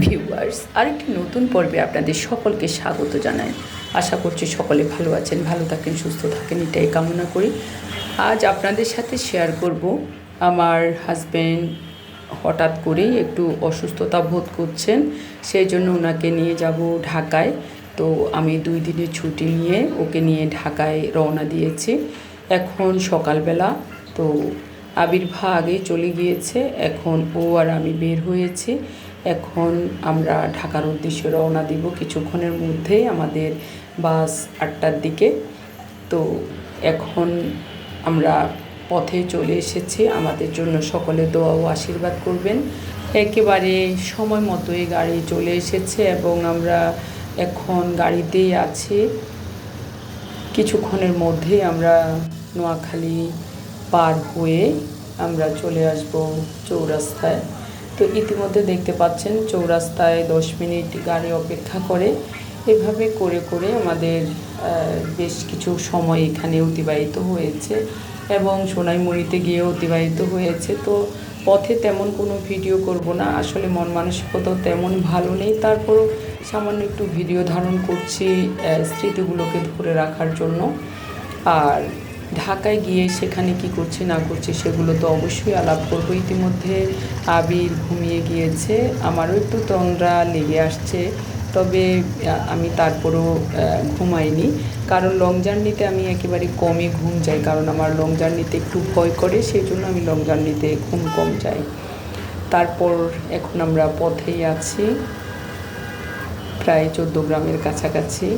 Viewers আরেকটি নতুন পর্বে আপনাদের সকলকে স্বাগত জানাই। আশা করছি সকলে ভালো আছেন, ভালো থাকেন, সুস্থ থাকেন, এটাই কামনা করি। আজ আপনাদের সাথে শেয়ার করব আমার হাজব্যান্ড হঠাৎ করেই একটু অসুস্থতা বোধ করছেন, সেই জন্য ওনাকে নিয়ে যাব ঢাকায়। তো আমি দুই দিনের ছুটি নিয়ে ওকে নিয়ে ঢাকায় রওনা দিয়েছি। এখন সকালবেলা, তো আবির্ভা আগে চলে গিয়েছে, এখন ও আর আমি বের হয়েছি। এখন আমরা ঢাকার উদ্দেশ্যে রওনা দিব কিছুক্ষণের মধ্যেই আমাদের বাস আটটার দিকে। তো এখন আমরা পথে চলে এসেছি। আমাদের জন্য সকলে দোয়া ও আশীর্বাদ করবেন। একেবারে সময় মতোই গাড়ি চলে এসেছে এবং আমরা এখন গাড়িতেই আছি। কিছুক্ষণের মধ্যেই আমরা নোয়াখালী পার হয়ে আমরা চলে আসব চৌরাস্তায়। তো ইতিমধ্যে দেখতে পাচ্ছেন চৌরাস্তায় দশ মিনিট গাড়ি অপেক্ষা করে। এভাবে করে করে আমাদের বেশ কিছু সময় এখানে অতিবাহিত হয়েছে এবং সোনাইমুড়িতে গিয়ে অতিবাহিত হয়েছে। তো পথে তেমন কোনো ভিডিও করব না। আসলে মন মানসিকতাও তেমন ভালো নেই। তারপরও সামান্য একটু ভিডিও ধারণ করছি স্মৃতিগুলোকে ধরে রাখার জন্য। আর ঢাকায় গিয়ে সেখানে কি করছে, না করছে, সেগুলো তো অবশ্যই আলাপ করব। ইতিমধ্যে আবির ঘুমিয়ে গিয়েছে, আমারও একটু তন্দ্রা লেগে আসছে, তবে আমি তারপরও ঘুমাইনি। কারণ লং জার্নিতে আমি একেবারে কমই ঘুম যাই কারণ আমার লং জার্নিতে একটু ভয় করে সেই জন্য আমি লং জার্নিতে ঘুম কম যাই তারপর এখন আমরা পথেই আছি, প্রায় চোদ্দ গ্রামের কাছাকাছি।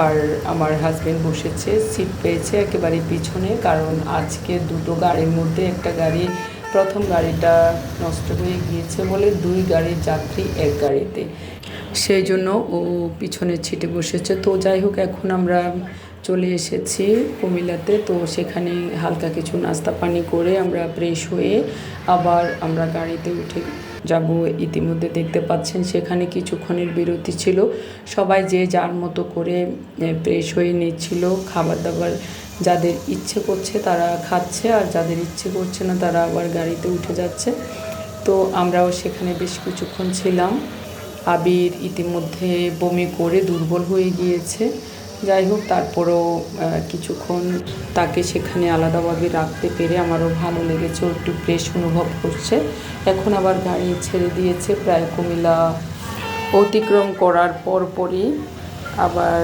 আর আমার হাজবেন্ড বসেছে সিট পেয়েছে একেবারে পিছনে, কারণ আজকে দুটো গাড়ির মধ্যে একটা গাড়ি, প্রথম গাড়িটা নষ্ট হয়ে গিয়েছে বলে দুই গাড়ির যাত্রী এক গাড়িতে। সেই জন্য ও পিছনের ছিটে বসেছে। তো যাই হোক, এখন আমরা চলে এসেছি কুমিল্লাতে। তো সেখানে হালকা কিছু নাস্তা পানি করে আমরা ফ্রেশ হয়ে আবার আমরা গাড়িতে উঠে যাব ইতিমধ্যে দেখতে পাচ্ছেন সেখানে কিছুক্ষণের বিরতি ছিল। সবাই যে যার মতো করে ফ্রেশ হয়ে নিচ্ছিল। খাবার দাবার যাদের ইচ্ছে করছে তারা খাচ্ছে, আর যাদের ইচ্ছে করছে না তারা আবার গাড়িতে উঠে যাচ্ছে। তো আমরাও সেখানে বেশ কিছুক্ষণ ছিলাম। আবির ইতিমধ্যে বমি করে দুর্বল হয়ে গিয়েছে। যাই হোক, তারপরেও কিছুক্ষণ তাকে সেখানে আলাদাভাবে রাখতে পেরে আমারও ভালো লেগেছে, ও একটু ফ্রেশ অনুভব করছে। এখন আবার গাড়ি ছেড়ে দিয়েছে, প্রায় কুমিল্লা অতিক্রম করার পরপরই আবার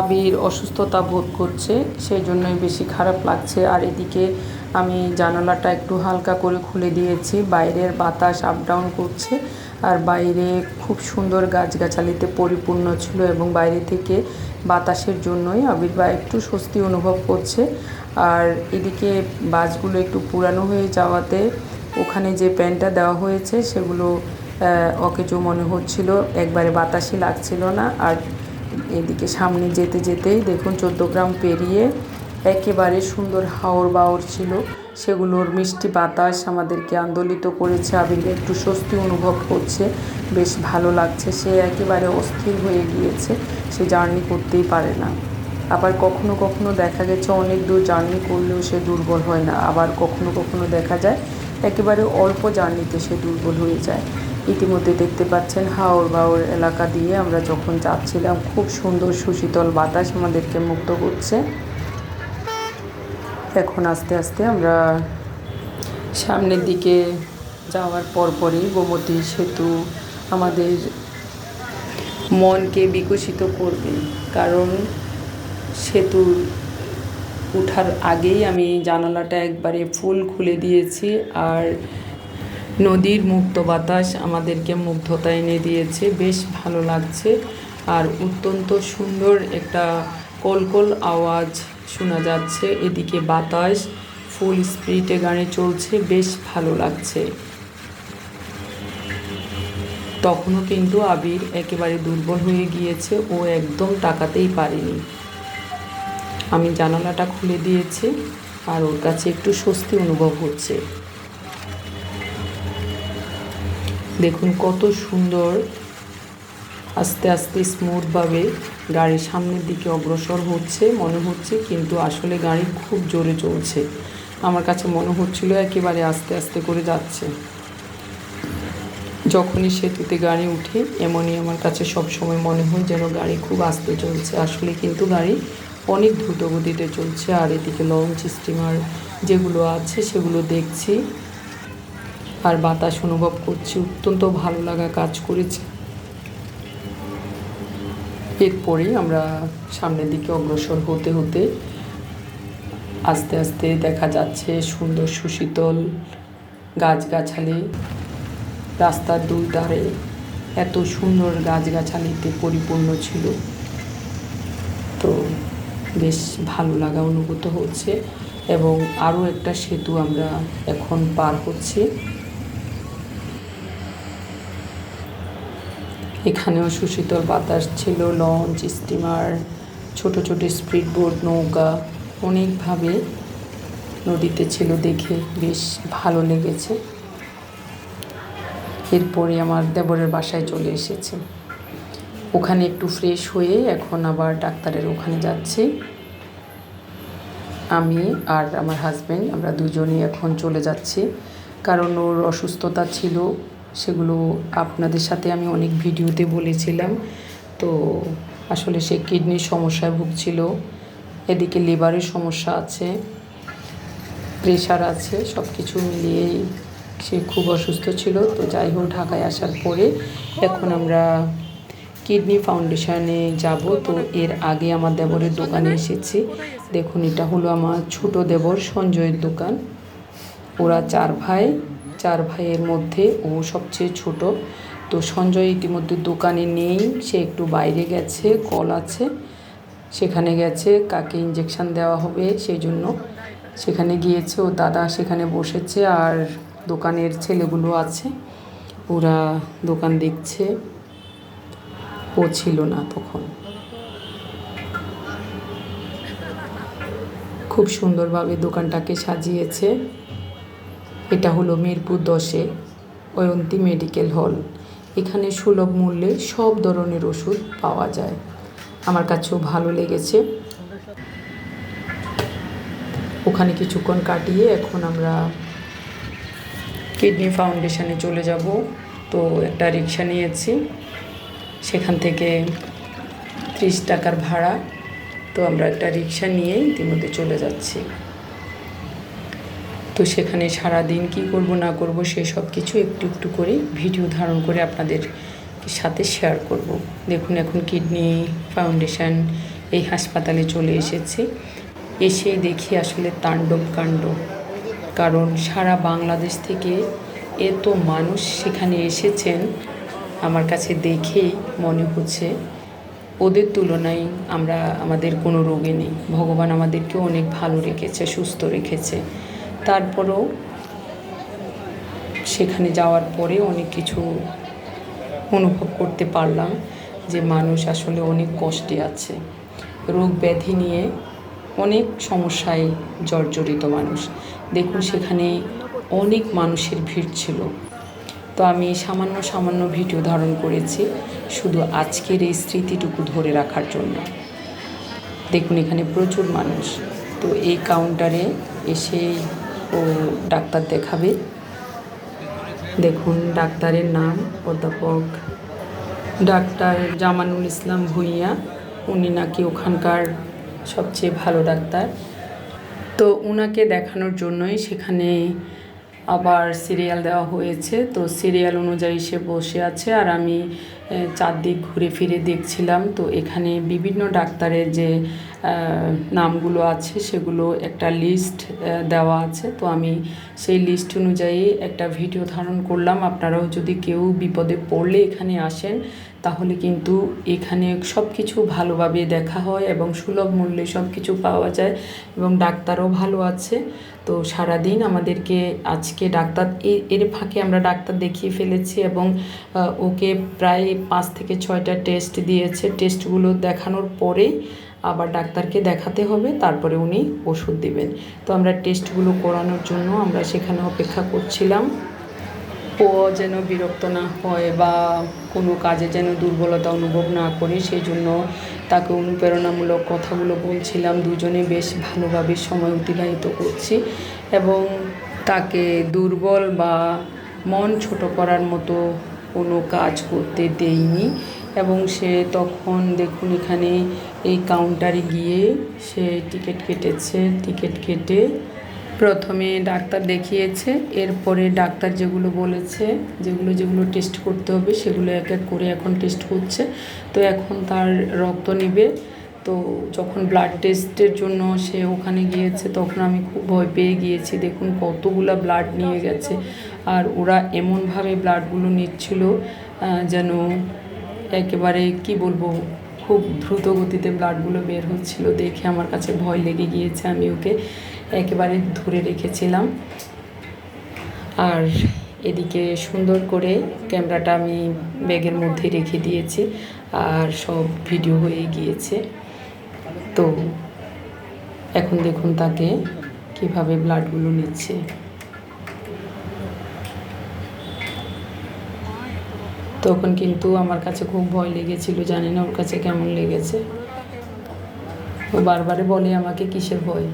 আবির অসুস্থতা বোধ করছে সেই জন্যই বেশি খারাপ লাগছে। আর এদিকে আমি জানালাটা একটু হালকা করে খুলে দিয়েছি, বাইরের বাতাস আপ ডাউন করছে। আর বাইরে খুব সুন্দর গাছগাছালিতে পরিপূর্ণ ছিল এবং বাইরে থেকে বাতাসের জন্যই আবির বা একটু স্বস্তি অনুভব করছে। আর এদিকে বাসগুলো একটু পুরানো হয়ে যাওয়াতে ওখানে যে প্যান্টটা দেওয়া হয়েছে সেগুলো অকেজো মনে হচ্ছিল, একবারে বাতাসই লাগছিল না। আর এদিকে সামনে যেতে যেতেই দেখুন চোদ্দ গ্রাম পেরিয়ে একেবারে সুন্দর হাওর বাওর ছিল। সেগুলোর মিষ্টি বাতাস আমাদেরকে আন্দোলিত করেছে, আবির একটু স্বস্তি অনুভব করছে। বেশ ভালো লাগছে, সে একেবারে অস্থির হয়ে গিয়েছে, সে জার্নি করতেই পারে না। আবার কখনো কখনো দেখা গেছে অনেক দূর জার্নি করলেও সে দুর্বল হয় না। আবার কখনো কখনো দেখা যায় একেবারে অল্প জার্নিতে সে দুর্বল হয়ে যায়। ইতিমধ্যে দেখতে পাচ্ছেন হাওর বাওর এলাকা দিয়ে আমরা যখন যাচ্ছিলাম, খুব সুন্দর সুশীতল বাতাস আমাদেরকে মুক্ত করছে। এখন আস্তে আস্তে আমরা সামনের দিকে যাওয়ার পরপরই গোমতী সেতু আমাদের মনকে বিকশিত করবে। কারণ সেতু উঠার আগেই আমি জানালাটা একবারে ফুল খুলে দিয়েছি আর নদীর মুক্ত বাতাস আমাদেরকে মুগ্ধতা এনে দিয়েছে। বেশ ভালো লাগছে। আর অত্যন্ত সুন্দর একটা কলকল আওয়াজ শোনা যাচ্ছে, এদিকে বাতাস, ফুল স্পিডে গানে চলছে, বেশ ভালো লাগছে। তখনও কিন্তু আবির একেবারে দুর্বল হয়ে গিয়েছে, ও একদম তাকাতেই পারেনি। আমি জানালাটা খুলে দিয়েছি, আর ওর কাছে একটু স্বস্তি অনুভব হচ্ছে। দেখুন কত সুন্দর আস্তে আস্তে স্মুথভাবে গাড়ি সামনের দিকে অগ্রসর হচ্ছে, মনে হচ্ছে, কিন্তু আসলে গাড়ি খুব জোরে চলছে। আমার কাছে মনে হচ্ছিল একেবারে আস্তে আস্তে করে যাচ্ছে। যখনই সেতুতে গাড়ি উঠে, এমনই আমার কাছে সব সময় মনে হয় যেন গাড়ি খুব আস্তে চলছে। আসলে কিন্তু গাড়ি অনেক দ্রুত গতিতে চলছে, আর এদিকে লঞ্চ স্টিমার যেগুলো আছে, সেগুলো দেখছি। আর বাতাস অনুভব করছি, অত্যন্ত ভালো লাগা কাজ করেছে। এরপরে আমরা সামনের দিকে অগ্রসর হতে হতে আস্তে আস্তে দেখা যাচ্ছে সুন্দর সুশীতল গাছগাছালি। রাস্তার দুই ধারে এত সুন্দর গাছগাছালিতে পরিপূর্ণ ছিল। তো বেশ ভালো লাগা অনুভূত হচ্ছে এবং আরও একটা সেতু আমরা এখন পার হচ্ছি। এখানেও সুশীতল বাতাস ছিল, লঞ্চ, স্টিমার, ছোট ছোট স্পিড বোট নৌকা, অনেকভাবে নদীতে ছিল দেখে বেশ ভালো লেগেছে। এরপরে আমার দেবরের বাসায় চলে এসেছে। ওখানে একটু ফ্রেশ হয়ে এখন আবার ডাক্তারের ওখানে যাচ্ছি। আমি আর আমার হাজব্যান্ড আমরা দুজনেই এখন চলে যাচ্ছি। কারণ ওর অসুস্থতা ছিল সেগুলো আপনাদের সাথে আমি অনেক ভিডিওতে বলেছিলাম। তো আসলে সে কিডনির সমস্যায় ভুগছিল, এদিকে লিভারের সমস্যা আছে প্রেশার আছে সব কিছু মিলিয়েই সে খুব অসুস্থ ছিল। তো যাই হোক, ঢাকায় আসার পরে এখন আমরা কিডনি ফাউন্ডেশনে যাব। তো এর আগে আমার দেবরের দোকানে এসেছি। দেখুন, এটা হলো আমার ছোট দেবর সঞ্জয়ের দোকান। ওরা চার ভাই। চার ভাইয়ের মধ্যে ও সবচেয়ে ছোট। তো সঞ্জয় ইতিমধ্যে দোকানে নেই, সে একটু বাইরে গেছে, কল আছে। সেখানে গেছে, কাকে ইঞ্জেকশান দেওয়া হবে সেই জন্য সেখানে গিয়েছে, ও দাদা সেখানে বসেছে আর দোকানের ছেলেগুলো আছে। ওরা দোকান দেখছে। ও ছিল না তখন। খুব সুন্দরভাবে দোকানটাকে সাজিয়েছে। এটা হলো মিরপুর দশে অয়ন্তী মেডিকেল হল। এখানে সুলভ মূল্যে সব ধরনের ওষুধ পাওয়া যায়। আমার কাছেও ভালো লেগেছে। ওখানে কিছুক্ষণ কাটিয়ে এখন আমরা কিডনি ফাউন্ডেশনে চলে যাব। তো একটা রিক্সা নিয়েছি। সেখান থেকে ত্রিশ টাকার ভাড়া। তো আমরা একটা রিক্সা নিয়ে ইতিমধ্যে চলে যাচ্ছি। তো সেখানে সারা দিন কী করব, না করব সেই সব কিছু একটু একটু করে ভিডিও ধারণ করে আপনাদের সাথে শেয়ার করব। দেখুন, এখন কিডনি ফাউন্ডেশন এই হাসপাতালে চলে এসেছে। এসে দেখি আসলে তাণ্ডব কাণ্ড। কারণ সারা বাংলাদেশ থেকে এত মানুষ সেখানে এসেছেন, আমার কাছে দেখেই মনে হচ্ছে ওদের তুলনায় আমরা আমাদের কোনো রোগে নেই। ভগবান আমাদেরকে অনেক ভালো রেখেছে, সুস্থ রেখেছে। তারপরেও সেখানে যাওয়ার পরে অনেক কিছু অনুভব করতে পারলাম যে মানুষ আসলে অনেক কষ্টে আছে। রোগ ব্যাধি নিয়ে অনেক সমস্যায় জর্জরিত মানুষ। দেখুন, সেখানে অনেক মানুষের ভিড় ছিল। তো আমি সামান্য সামান্য ভিডিও ধারণ করেছি শুধু আজকের এই স্মৃতিটুকু ধরে রাখার জন্য। দেখুন, এখানে প্রচুর মানুষ। তো এই কাউন্টারে এসে ও ডাক্তার দেখাবে। দেখুন ডাক্তারের নাম, অধ্যাপক ডাক্তার জামানুল ইসলাম ভুঁইয়া। উনি নাকি ওখানকার সবচেয়ে ভালো ডাক্তার। তো উনাকে দেখানোর জন্যই সেখানে আবার সিরিয়াল দেওয়া হয়েছে। তো সিরিয়াল অনুযায়ী সে বসে আছে আর আমি চারদিক ঘুরে ফিরে দেখছিলাম। তো এখানে বিভিন্ন ডাক্তারের যে নামগুলো আছে, সেগুলো একটা লিস্ট দেওয়া আছে। তো আমি সেই লিস্ট অনুযায়ী একটা ভিডিও ধারণ করলাম। আপনারাও যদি কেউ বিপদে পড়লে এখানে আসেন, তাহলে কিন্তু এখানে সব কিছু ভালোভাবে দেখা হয় এবং সুলভ মূল্যে সব কিছু পাওয়া যায় এবং ডাক্তারও ভালো আছে। তো সারাদিন আমাদেরকে আজকে ডাক্তার এর ফাঁকে আমরা ডাক্তার দেখিয়ে ফেলেছি এবং ওকে প্রায় পাঁচ থেকে ছয়টা টেস্ট দিয়েছে। টেস্টগুলো দেখানোর পরেই আবার ডাক্তারকে দেখাতে হবে, তারপরে উনি ওষুধ দিবেন। তো আমরা টেস্টগুলো করানোর জন্য আমরা সেখানে অপেক্ষা করছিলাম। ও যেন বিরক্ত না হয় বা কোনো কাজে যেন দুর্বলতা অনুভব না করে সেই জন্য তাকে অনুপ্রেরণামূলক কথাগুলো বলছিলাম, দুজনে বেশ ভালোভাবে সময় অতিবাহিত করছি এবং তাকে দুর্বল বা মন ছোট করার মতো কোনো কাজ করতে দেইনি এবং সে তখন দেখুন এখানে এই কাউন্টারে গিয়ে সে টিকিট কেটেছে, টিকিট কেটে প্রথমে ডাক্তার দেখিয়েছে, এরপরে ডাক্তার যেগুলো বলেছে, যেগুলো যেগুলো টেস্ট করতে হবে, সেগুলো এক এক করে এখন টেস্ট করছে তো এখন তার রক্ত নেবে। তো যখন ব্লাড টেস্টের জন্য সে ওখানে গিয়েছে, তখন আমি খুব ভয় পেয়ে গিয়েছি। দেখুন কতগুলা ব্লাড নিয়ে গেছে। আর ওরা এমনভাবে ব্লাডগুলো নিচ্ছিল যেন একেবারে কি বলব, খুব দ্রুত গতিতে ব্লাডগুলো বের হচ্ছিল দেখে আমার কাছে ভয় লেগে গিয়েছে আমি ওকে। একেবারে ধরে রেখেছিলাম। আর এদিকে সুন্দর করে ক্যামেরাটা আমি ব্যাগের মধ্যে রেখে দিয়েছি আর সব ভিডিও হয়ে গিয়েছে। তো এখন দেখুন তাকে কীভাবে ব্লাডগুলো নিচ্ছে। তখন কিন্তু আমার কাছে খুব ভয় লেগেছিল, জানি না ওর কাছে কেমন লেগেছে। ও বারবারে বলে আমাকে কিসের ভয়?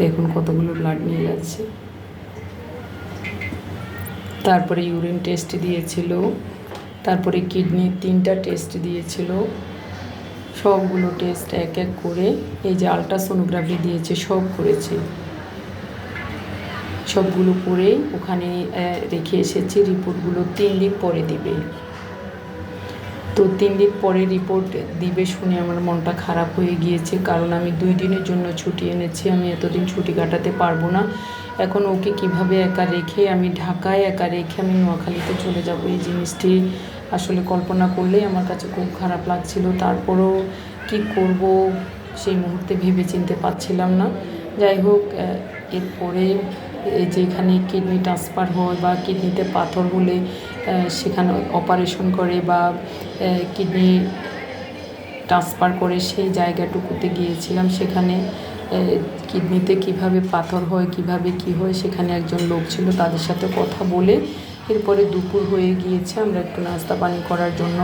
দেখুন কতগুলো ব্লাড নিয়ে যাচ্ছে। তারপরে ইউরিন টেস্ট দিয়েছিল, তারপরে কিডনির তিনটা টেস্ট দিয়েছিল। সবগুলো টেস্ট এক এক করে এই যে আলট্রাসোনোগ্রাফি দিয়েছে, সব করেছে। সবগুলো করে ওখানে রেখে এসেছি রিপোর্টগুলো তিন দিন পরে দিবে। তো তিন দিন পরে রিপোর্ট দিবে শুনে আমার মনটা খারাপ হয়ে গিয়েছে। কারণ আমি দুই দিনের জন্য ছুটি এনেছি, আমি এতদিন ছুটি কাটাতে পারব না। এখন ওকে কীভাবে একা রেখে আমি ঢাকায় একা রেখে আমি নোয়াখালীতে চলে যাব এই জিনিসটি আসলে কল্পনা করলেই আমার কাছে খুব খারাপ লাগছিল। তারপরেও কি করব সেই মুহূর্তে ভেবে চিনতে পারছিলাম না। যাই হোক এরপরে এই যে এখানে কিডনি ট্রান্সফার হয় বা কিডনিতে পাথর হলে সেখানে অপারেশন করে বা কিডনি ট্রান্সফার করে সেই জায়গাটুকুতে গিয়েছিলাম। সেখানে কিডনিতে কীভাবে পাথর হয়, কীভাবে কি হয়, সেখানে একজন লোক ছিল তাদের সাথে কথা বলে এরপরে দুপুর হয়ে গিয়েছে। আমরা একটু নাস্তা পানি করার জন্য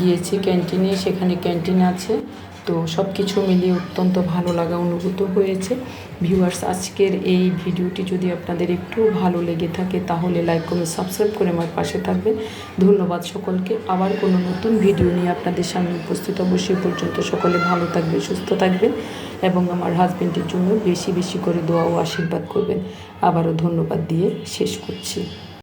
গিয়েছি ক্যান্টিনে সেখানে ক্যান্টিন আছে। তো সব কিছু মিলিয়ে অত্যন্ত ভালো লাগা অনুভূত হয়েছে। ভিউয়ার্স আজকের এই ভিডিওটি যদি আপনাদের একটু ভালো লেগে থাকে, তাহলে লাইক কমেন্ট সাবস্ক্রাইব করে আমার পাশে থাকবেন। ধন্যবাদ সকলকে। আবার কোনো নতুন ভিডিও নিয়ে আপনাদের সামনে উপস্থিত অবশ্যই পর্যন্ত সকলে ভালো থাকবেন, সুস্থ থাকবেন এবং আমার হাজব্যান্ডের জন্য বেশি বেশি করে দোয়া ও আশীর্বাদ করবেন। আবারও ধন্যবাদ দিয়ে শেষ করছি।